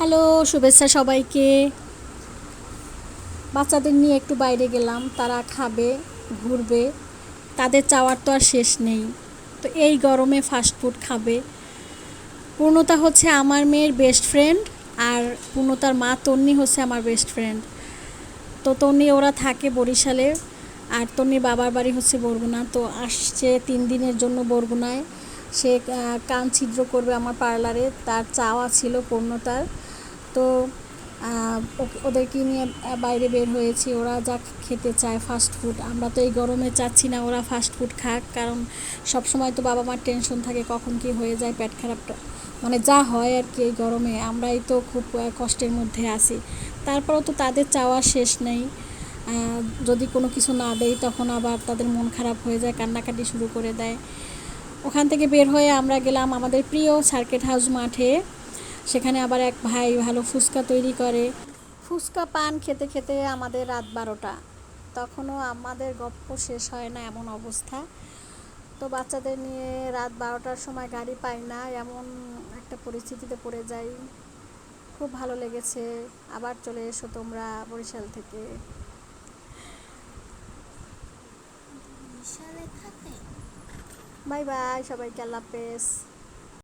Hello, শুভেচ্ছা সবাইকে। বাচ্চাদের নিয়ে একটু বাইরে গেলাম, তারা খাবে, ঘুরবে। তাদের চাওয়ার তো আর শেষ নেই। তো এই গরমে ফাস্ট ফুড খাবে। পূর্ণতা হচ্ছে আমার মেয়ের বেস্ট ফ্রেন্ড আর পূর্ণতার মা তন্নি হচ্ছে আমার বেস্ট ফ্রেন্ড তো তন্নি ওরা থাকে বরিশালে আর তন্নির বাবার বাড়ি হচ্ছে বরগুনা। তো আসছে তিন দিনের জন্য বরগুনায়। সে কান ছিদ্র করবে আমার পার্লারে তার চাওয়া ছিল পূর্ণতার। তো ওদেরকে নিয়ে বাইরে বের হয়েছি। ওরা যা খেতে চায় ফাস্ট ফুড আমরা তো এই গরমে চাচ্ছি না ওরা ফাস্ট ফুড খাক, কারণ সব সময় তো বাবা মার টেনশন থাকে কখন কি হয়ে যায়, পেট খারাপটা মানে যা হয় আর কি এই গরমে। আমরাই তো খুব কষ্টের মধ্যে আছি। তারপরেও তো তাদের চাওয়া শেষ নেই। যদি কোনো কিছু না দেই তখন আবার তাদের মন খারাপ হয়ে যায়, কান্নাকাটি শুরু করে দেয়। ওখান থেকে বের হয়ে আমরা গেলাম আমাদের প্রিয় সার্কেট হাউস মাঠে। সেখানে আবার এক ভাই ভালো ফুচকা তৈরি করে। ফুচকা পান খেতে খেতে আমাদের রাত বারোটা। তখনও আমাদের গপ্প শেষ হয় না এমন অবস্থা। তো বাচ্চাদের নিয়ে রাত বারোটার সময় গাড়ি পাই না এমন একটা পরিস্থিতিতে পড়ে যাই। খুব ভালো লেগেছে। আবার চলে এসো তোমরা বরিশাল থেকে। বাই বাই সবাইকে আল্লাহ হাফেজ।